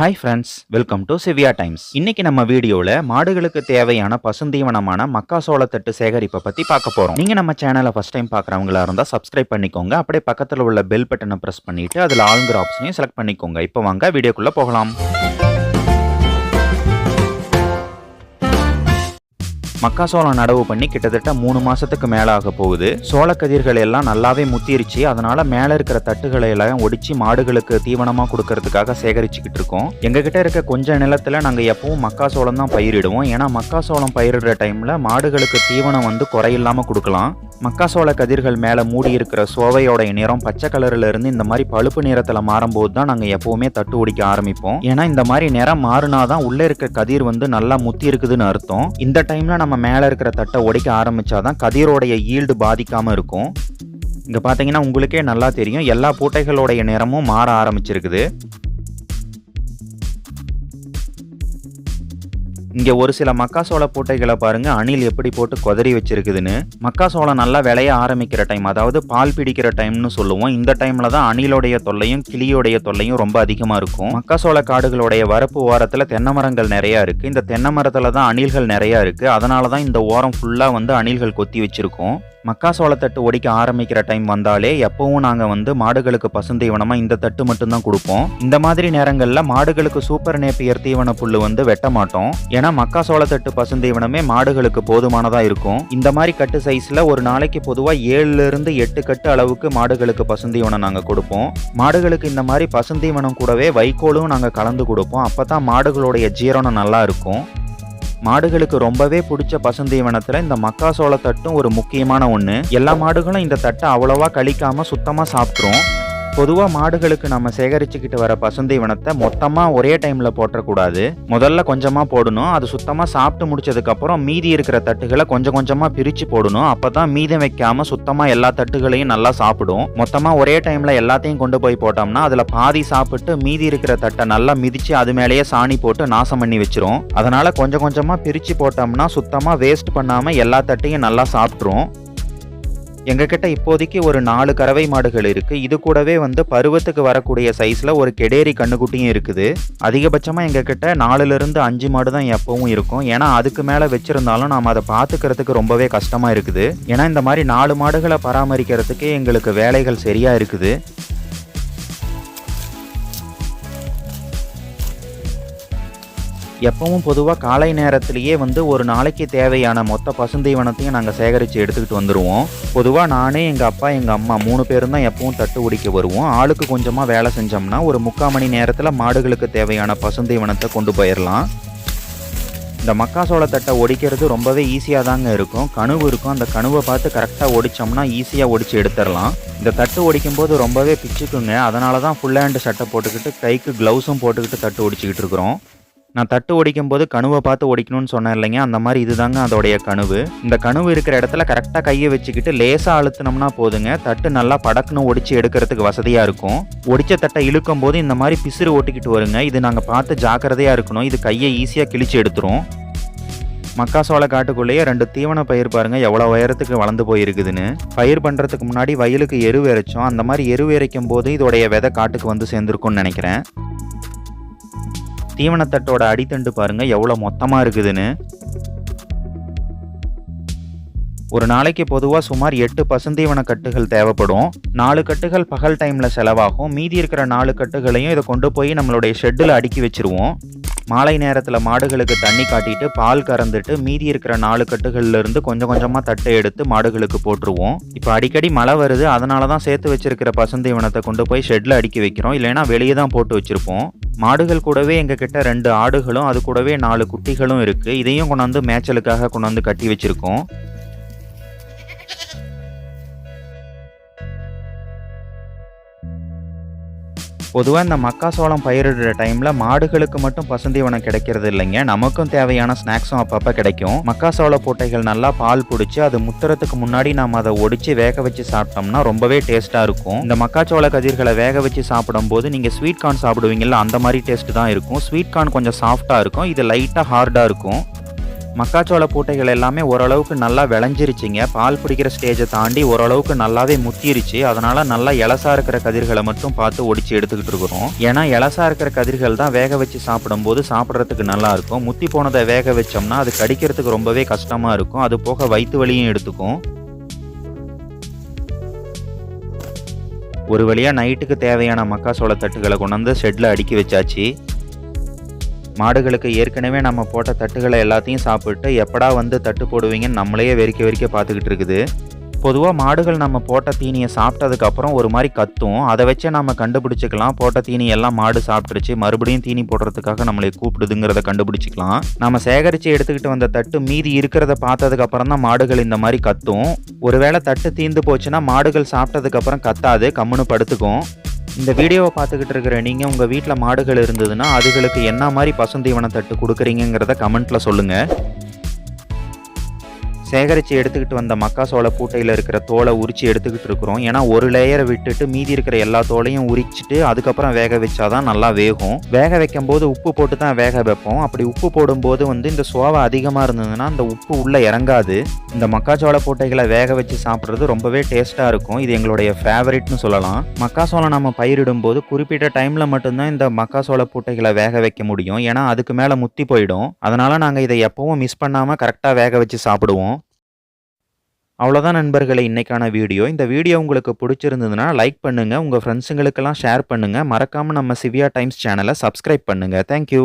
Hi friends welcome to Siviya Times இன்னைக்கு நம்ம வீடியோவில் மாடுகளுக்கு தேவையான பசுந்தீவனமான மக்காசோளத்தட்டு சேகரிப்பை பற்றி பார்க்க போகிறோம் நீங்கள் நம்ம சேனலை ஃபஸ்ட் டைம் பார்க்குறவங்களா இருந்தால் சப்ஸ்கிரைப் பண்ணிக்கோங்க. அப்படியே பக்கத்தில் உள்ள பெல் பட்டனை ப்ரெஸ் பண்ணிவிட்டு அதில் ஆளுங்கிற ஆப்ஷனையும் செலக்ட் பண்ணிக்கோங்க. இப்போ வாங்க வீடியோக்குள்ளே போகலாம். மக்காசோளம் நடவு பண்ணி கிட்டத்தட்ட மூணு மாசத்துக்கு மேல ஆக போகுது. சோளக்கதிர்கள் எல்லாம் நல்லாவே முத்திருச்சு. அதனால மேல இருக்கிற தட்டுகளை எல்லாம் ஒடிச்சு மாடுகளுக்கு தீவனமா கொடுக்கறதுக்காக சேகரிச்சுக்கிட்டு இருக்கோம். எங்க கிட்ட இருக்க கொஞ்ச நிலத்துல நாங்க எப்பவும் மக்காசோளம் தான் பயிரிடுவோம். ஏன்னா மக்காசோளம் பயிரிடுற டைம்ல மாடுகளுக்கு தீவனம் வந்து குறையில்லாம கொடுக்கலாம். மக்காசோள கதிர்கள் மேலே மூடி இருக்கிற சோவையோடைய நிறம் பச்சை கலர்ல இருந்து இந்த மாதிரி பழுப்பு நிறத்துல மாறும்போது தான் நாங்கள் எப்பவுமே தட்டு ஒடிக்க ஆரம்பிப்போம். ஏன்னா இந்த மாதிரி நிறம் மாறினாதான் உள்ளே இருக்க கதிர் வந்து நல்லா முத்தி இருக்குதுன்னு அர்த்தம். இந்த டைம்ல நம்ம மேலே இருக்கிற தட்டை ஒடிக்க ஆரம்பிச்சாதான் கதிரோடைய ஈல்டு பாதிக்காம இருக்கும். இங்கே பார்த்தீங்கன்னா உங்களுக்கே நல்லா தெரியும். எல்லா பூட்டைகளோடைய நிறமும் மாற ஆரம்பிச்சிருக்குது. இங்கே ஒரு சில மக்காசோள பூட்டைகளை பாருங்கள் அணில் எப்படி போட்டு கொதறி வச்சிருக்குதுன்னு. மக்காசோளம் நல்லா விளைய ஆரம்பிக்கிற டைம் அதாவது பால் பிடிக்கிற டைம்னு சொல்லுவோம். இந்த டைமில் தான் அணிலோடைய தொல்லையும் கிளியோடைய தொல்லையும் ரொம்ப அதிகமாக இருக்கும். மக்காசோள காடுகளுடைய வரப்பு ஓரத்தில் தென்னை மரங்கள் நிறையா இருக்குது இந்த தென்னை மரத்தில் தான் அணில்கள் நிறையா இருக்குது அதனால தான் இந்த ஓரம் ஃபுல்லாக வந்து அணில்கள் கொத்தி வச்சுருக்கோம். மக்காசோள தட்டு ஒடிக்க ஆரம்பிக்கிற டைம் வந்தாலே எப்பவும் நாங்கள் வந்து மாடுகளுக்கு பசுந்தீவனமாக இந்த தட்டு மட்டும்தான் கொடுப்போம். இந்த மாதிரி நேரங்களில் மாடுகளுக்கு சூப்பர் நேப்பியர் தீவன புல்லு வந்து வெட்ட மாட்டோம். ஏன்னா மக்காசோளத்தட்டு பசுந்தீவனமே மாடுகளுக்கு போதுமானதா இருக்கும். இந்த மாதிரி கட்டு சைஸ்ல ஒரு நாளைக்கு பொதுவா ஏழுல இருந்து எட்டு கட்டு அளவுக்கு மாடுகளுக்கு பசுந்தீவனம் நாங்க கொடுப்போம். மாடுகளுக்கு இந்த மாதிரி பசுந்தீவனம் கூடவே வைக்கோலும் நாங்க கலந்து கொடுப்போம். அப்பதான் மாடுகளுடைய ஜீரணம் நல்லா இருக்கும். மாடுகளுக்கு ரொம்பவே பிடிச்ச பசுந்தீவனத்தில் இந்த மக்காசோள தட்டும் ஒரு முக்கியமான ஒன்று எல்லா மாடுகளும் இந்த தட்டை அவ்வளோவா கழிக்காமல் சுத்தமாக சாப்பிட்ரும் பொதுவாக மாடுகளுக்கு நம்ம சேகரிச்சுக்கிட்டு வர பசுந்தீவனத்தை மொத்தமாக ஒரே டைமில் போட்டக்கூடாது முதல்ல கொஞ்சமாக போடணும். அது சுத்தமாக சாப்பிட்டு முடிச்சதுக்கப்புறம் மீதி இருக்கிற தட்டுகளை கொஞ்சம் கொஞ்சமாக பிரித்து போடணும். அப்போ தான் மீதம் வைக்காமல் சுத்தமாக எல்லா தட்டுகளையும் நல்லா சாப்பிடும். மொத்தமாக ஒரே டைமில் எல்லாத்தையும் கொண்டு போய் போட்டோம்னா அதில் பாதி சாப்பிட்டு மீதி இருக்கிற தட்டை நல்லா மிதித்து அது மேலேயே சாணி போட்டு நாசம் பண்ணி வச்சிரும். அதனால் கொஞ்சம் கொஞ்சமாக பிரித்து போட்டோம்னா சுத்தமாக வேஸ்ட் பண்ணாமல் எல்லா தட்டையும் நல்லா சாப்பிட்ரும் எங்ககிட்ட இப்போதைக்கு ஒரு நாலு கறவை மாடுகள் இருக்கு. இது கூடவே வந்து பருவத்துக்கு வரக்கூடிய சைஸ்ல ஒரு கெடேரி கண்ணுக்குட்டியும் இருக்குது. அதிகபட்சமா எங்ககிட்ட நாலுல இருந்து அஞ்சு மாடு தான் எப்பவும் இருக்கும். ஏன்னா அதுக்கு மேல வச்சிருந்தாலும் நாம அதை பாத்துக்கிறதுக்கு ரொம்பவே கஷ்டமா இருக்குது. ஏன்னா இந்த மாதிரி நாலு மாடுகளை பராமரிக்கிறதுக்கு எங்களுக்கு வேலைகள் சரியா இருக்குது. எப்பவும் பொதுவாக காலை நேரத்திலேயே வந்து ஒரு நாளைக்கு தேவையான மொத்த பசுந்தீவனத்தையும் நாங்கள் சேகரித்து எடுத்துக்கிட்டு வந்துடுவோம் பொதுவாக நானே எங்கள் அப்பா எங்கள் அம்மா மூணு பேரும் தான் எப்பவும் தட்டு உடிக்க வருவோம். ஆளுக்கு கொஞ்சமாக வேலை செஞ்சோம்னா ஒரு முக்கால் மணி நேரத்தில் மாடுகளுக்கு தேவையான பசுந்தீவனத்தை கொண்டு போயிடலாம் இந்த மக்காசோள தட்டை ஒடிக்கிறது ரொம்பவே ஈஸியாக தாங்க இருக்கும். கனவு இருக்கும். அந்த கனவை பார்த்து கரெக்டாக ஒடிச்சோம்னா ஈஸியாக ஒடிச்சு எடுத்துடலாம் இந்த தட்டு ஒடிக்கும் போது ரொம்பவே பிச்சுக்குங்க. அதனால தான் ஃபுல் ஹேண்டு சட்டை போட்டுக்கிட்டு கைக்கு க்ளவுஸும் போட்டுக்கிட்டு தட்டு ஒடிச்சிக்கிட்டு இருக்கிறோம். நான் தட்டு ஒடிக்கும் போது கணுவை பார்த்து ஒடிக்கணும்னு சொன்னேன் இல்லைங்க. அந்த மாதிரி இதுதாங்க அதோடைய கணுவு. இந்த கணுவு இருக்கிற இடத்துல கரெக்டாக கையை வச்சுக்கிட்டு லேசாக அழுத்தினோம்னா போதுங்க. தட்டு நல்லா படக்குன்னு ஒடிச்சு எடுக்கிறதுக்கு வசதியாக இருக்கும். ஒடிச்ச தட்டை இழுக்கும் போது இந்த மாதிரி பிசுறு ஓட்டிக்கிட்டு வருங்க. இது நாங்கள் பார்த்து ஜாக்கிரதையாக இருக்கணும். இது கையை ஈஸியாக கிழிச்சு எடுத்துரும். மக்காசோள காட்டுக்குள்ளேயே ரெண்டு தீவன பயிர் பாருங்க. எவ்வளோ உயரத்துக்கு வளர்ந்து போயிருக்குதுன்னு. பயிர் பண்ணுறதுக்கு முன்னாடி வயலுக்கு எரு இறைச்சோம் அந்த மாதிரி எரு இறைக்கும் போது இதோடைய விதை காட்டுக்கு வந்து சேர்ந்துருக்கும்னு நினைக்கிறேன். தீவனத்தட்டோட அடித்தண்டு பாருங்க எவ்வளோ மொத்தமாக இருக்குதுன்னு. ஒரு நாளைக்கு பொதுவாக சுமார் எட்டு பசுந்தீவன கட்டுகள் தேவைப்படும். நாலு கட்டுகள் பகல் டைமில் செலவாகும். மீதி இருக்கிற நாலு கட்டுகளையும் இதை கொண்டு போய் நம்மளுடைய ஷெட்டில் அடுக்கி வச்சிருவோம். மாலை நேரத்தில் மாடுகளுக்கு தண்ணி காட்டிட்டு பால் கறந்துட்டு மீதி இருக்கிற நாலு கட்டுகள்லேருந்து கொஞ்சம் கொஞ்சமாக தட்டை எடுத்து மாடுகளுக்கு போட்டுருவோம். இப்போ அடிக்கடி மழை வருது அதனால தான் சேர்த்து வச்சிருக்கிற பசுந்தீவனத்தை கொண்டு போய் ஷெட்டில் அடுக்கி வைக்கிறோம். இல்லைன்னா வெளியே தான் போட்டு வச்சுருப்போம். மாடுகள் கூடவே எங்ககிட்ட ரெண்டு ஆடுகளும் அது கூடவே நாலு குட்டிகளும் இருக்குது இதையும் கொண்டாந்து மேய்ச்சலுக்காக கொண்டாந்து கட்டி வச்சிருக்கோம். பொதுவாக இந்த மக்காசோளம் பயிரிடுற டைமில் மாடுகளுக்கு மட்டும் பசுந்தீவனம் கிடைக்கிறது இல்லைங்க. நமக்கும் தேவையான ஸ்நாக்ஸும் அப்பப்போ கிடைக்கும். மக்காசோள போட்டைகள் நல்லா பால் பிடிச்சி அது முத்துறதுக்கு முன்னாடி நாம் அதை ஒடிச்சு வேக வச்சு சாப்பிட்டோம்னா ரொம்பவே டேஸ்ட்டாக இருக்கும். இந்த மக்காச்சோள கதிர்களை வேக வச்சு சாப்பிடும்போது நீங்கள் ஸ்வீட் கார்ன் சாப்பிடுவீங்கல்ல அந்த மாதிரி டேஸ்ட் தான் இருக்கும். ஸ்வீட் கார்ன் கொஞ்சம் சாஃப்டாக இருக்கும். இது லைட்டாக ஹார்டாக இருக்கும். மக்காச்சோள பூட்டைகள் எல்லாமே ஓரளவுக்கு நல்லா விளைஞ்சிருச்சுங்க. பால் பிடிக்கிற ஸ்டேஜை தாண்டி ஓரளவுக்கு நல்லாவே முத்திருச்சு. அதனால நல்லா இலசா இருக்கிற கதிர்களை மட்டும் பார்த்து ஒடிச்சு எடுத்துக்கிட்டு இருக்கிறோம். ஏன்னா இலசா இருக்கிற கதிர்கள் தான் வேக வச்சு சாப்பிடும்போது சாப்பிட்றதுக்கு நல்லா இருக்கும். முத்தி போனதை வேக வச்சோம்னா அது கடிக்கிறதுக்கு ரொம்பவே கஷ்டமா இருக்கும். அது போக வயிற்று வலியும் எடுத்துக்கும். ஒரு வழியாக நைட்டுக்கு தேவையான மக்காசோள தட்டுகளை கொண்டாந்து ஷெட்டில் அடுக்கி வச்சாச்சு. மாடுகளுக்கு ஏற்கனவே நம்ம போட்ட தட்டுகளை எல்லாத்தையும் சாப்பிட்டு எப்படா வந்து தட்டு போடுவீங்கன்னு நம்மளையே வெறிக்க வெறிக்க பார்த்துக்கிட்டு இருக்குது. பொதுவாக மாடுகள் நம்ம போட்ட தீனியை சாப்பிட்டதுக்கப்புறம் ஒரு மாதிரி கத்தும். அதை வச்சே நம்ம கண்டுபிடிச்சிக்கலாம். போட்ட தீனி எல்லாம் மாடு சாப்பிட்டுருச்சு. மறுபடியும் தீனி போடுறதுக்காக நம்மளை கூப்பிடுதுங்கிறத கண்டுபிடிச்சிக்கலாம். நம்ம சேகரித்து எடுத்துக்கிட்டு வந்த தட்டு மீதி இருக்கிறத பார்த்ததுக்கப்புறம் தான் மாடுகள் இந்த மாதிரி கத்தும். ஒருவேளை தட்டு தீந்து போச்சுன்னா மாடுகள் சாப்பிட்டதுக்கப்புறம் கத்தாது. கம்முன்னு படுத்துக்கும். இந்த வீடியோவை பார்த்துக்கிட்டு இருக்கிற நீங்கள் உங்கள் வீட்டில் மாடுகள் இருந்ததுன்னா அதுகளுக்கு என்ன மாதிரி பசுந்தீவன தட்டு கொடுக்குறீங்கிறத கமெண்ட்டில் சொல்லுங்கள் சேகரித்து எடுத்துக்கிட்டு வந்த மக்காசோள பூட்டையில் இருக்கிற தோலை உரித்து எடுத்துக்கிட்டு இருக்கிறோம். ஏன்னா ஒரு லேயரை விட்டுட்டு மீதி இருக்கிற எல்லா தோலையும் உரிச்சிட்டு அதுக்கப்புறம் வேக வச்சாதான் நல்லா வேகும். வேக வைக்கும் போது உப்பு போட்டு தான் வேக வைப்போம். அப்படி உப்பு போடும்போது வந்து இந்த சோவை அதிகமாக இருந்ததுன்னா அந்த உப்பு உள்ளே இறங்காது. இந்த மக்காச்சோள பூட்டைகளை வேக வச்சு சாப்பிட்றது ரொம்பவே டேஸ்ட்டாக இருக்கும். இது எங்களுடைய ஃபேவரெட்னு சொல்லலாம். மக்காசோளம் நம்ம பயிரிடும் போது குறிப்பிட்ட டைமில் மட்டும்தான் இந்த மக்காசோள பூட்டைகளை வேக வைக்க முடியும். ஏன்னா அதுக்கு மேலே முத்தி போயிடும். அதனால் நாங்கள் இதை எப்பவும் மிஸ் பண்ணாமல் கரெக்டாக வேக வச்சு சாப்பிடுவோம். அவ்வளோதான் நண்பர்களை இன்றைக்கான வீடியோ. இந்த வீடியோ உங்களுக்கு பிடிச்சிருந்ததுன்னா லைக் பண்ணுங்கள் உங்கள் ஃப்ரெண்ட்ஸுங்களுக்கெல்லாம் ஷேர் பண்ணுங்கள் மறக்காமல் நம்ம சிவியா டைம்ஸ் சேனலை சப்ஸ்கிரைப் பண்ணுங்கள் தேங்க்யூ